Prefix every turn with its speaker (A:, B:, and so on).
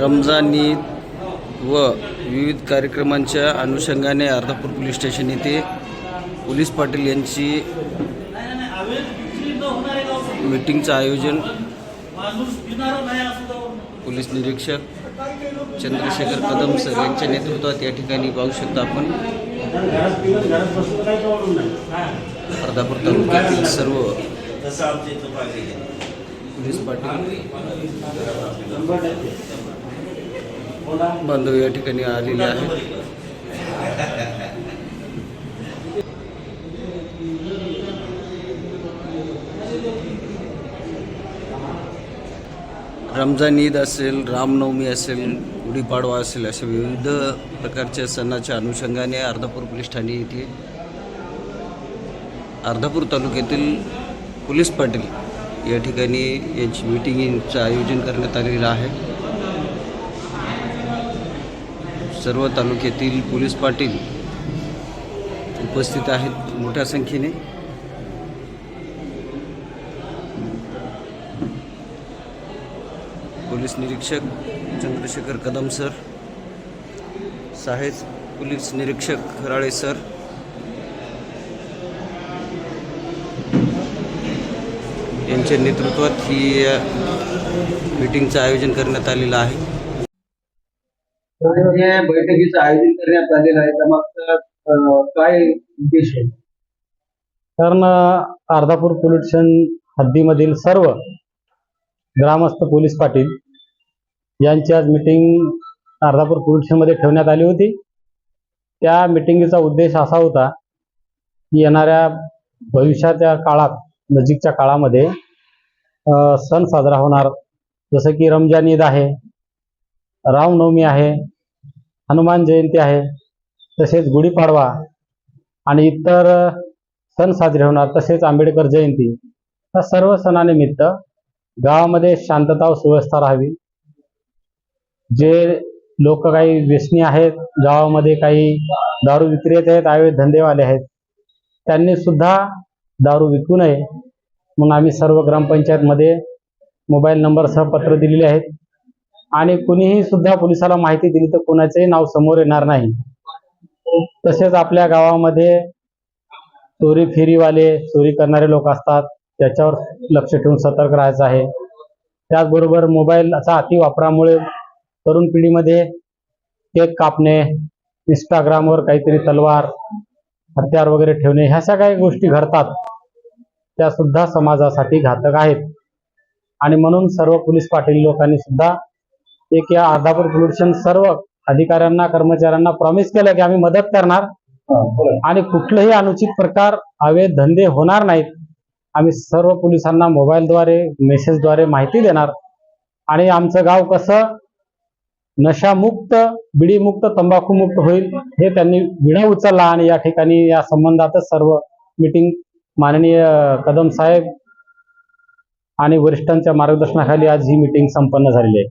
A: रमजान ईद व विविध कार्यक्रमांच्या अनुषंगाने अर्धापूर पोलीस स्टेशन येथे पोलीस पाटील यांची मीटिंगचं आयोजन पोलीस निरीक्षक चंद्रशेखर कदम सर यांच्या नेतृत्वात या ठिकाणी पाहू शकता आपण. अर्धापूर तालुक्यातील सर्व पोलीस पाटील. बांधव या ठिकाणी आलेले आहेत. रमजान ईद असेल रामनवमी असेल गुढीपाडवा असेल अशा विविध प्रकारच्या सणाच्या अनुषंगाने अर्धापूर पोलीस ठाणे येथे अर्धापूर तालुक्यातील पोलीस पाटील या ठिकाणी यांची मिटिंगचं आयोजन करण्यात आलेलं आहे. सर्व तालुक्यातील पोलीस पाटील उपस्थित आहेत मोठ्या संख्येने. पोलीस निरीक्षक चंद्रशेखर कदम सर सहाय्यक पोलीस निरीक्षक खराळे सर यांच्या नेतृत्वात ही मीटिंगचं आयोजन करण्यात आलेलं आहे.
B: बैठकीचं आयोजन करण्यात आलेलं आहे. त्यामागचा काय उद्देश आहे?
C: कारण अर्धापूर पोलीस स्टेशन हद्दीमधील सर्व ग्रामस्थ पोलीस पाटील यांची आज मिटिंग अर्धापूर पोलीस स्टेशनमध्ये ठेवण्यात आली होती. त्या मिटिंगचा उद्देश असा होता की येणाऱ्या भविष्याच्या काळात नजीकच्या काळामध्ये सण साजरा होणार. जसं की रमजान ईद आहे रामनवमी आहे हनुमान जयंती आहे तसेच गुढीपाडवा आणि इतर सण साजरे होणार तसेच आंबेडकर जयंती. या सर्व सणानिमित्त गावामध्ये शांतता व सुव्यवस्था राहावी. जे लोक काही व्यसनी आहेत गावामध्ये काही दारू विक्रेते आहेत अवैध धंदेवाले आहेत त्यांनी सुद्धा दारू विकू नये. म्हणून आम्ही सर्व ग्रामपंचायतमध्ये मोबाईल नंबरसह पत्र दिलेले आहेत. आणि कुणीही सुद्धा पोलिसाला माहिती दिली तर कोणाचंही नाव समोर येणार नाही. तसेच आपल्या गावामध्ये चोरी फेरीवाले चोरी करणारे लोक असतात. त्याच्यावर लक्ष ठेवून सतर्क राहायचं आहे. त्याचबरोबर मोबाईलचा अतिवापरामुळे तरुण पिढीमध्ये केक कापणे इंस्टाग्रामवर काहीतरी तलवार हत्यार वगैरे ठेवणे ह्या सगळ्या गोष्टी घडतात. त्या सुद्धा समाजासाठी घातक आहेत. आणि म्हणून सर्व पोलीस पाटील लोकांनी सुद्धा एक या अर्धापूर पोलीस स्टेशन सर्व अधिकाऱ्यांना कर्मचाऱ्यांना प्रॉमिस केलं की आम्ही मदत करणार. आणि कुठलंही अनुचित प्रकार अवैध धंदे होणार नाहीत. आम्ही सर्व पोलिसांना मोबाईलद्वारे मेसेजद्वारे माहिती देणार. आणि आमचं गाव कसं? नशामुक्त बिडीमुक्त तंबाखूमुक्त होईल हे त्यांनी विडा उचलला. आणि या ठिकाणी या संबंधातच सर्व मीटिंग माननीय कदम साहेब आणि वरिष्ठांच्या मार्गदर्शनाखाली आज ही मीटिंग संपन्न झालेली आहे.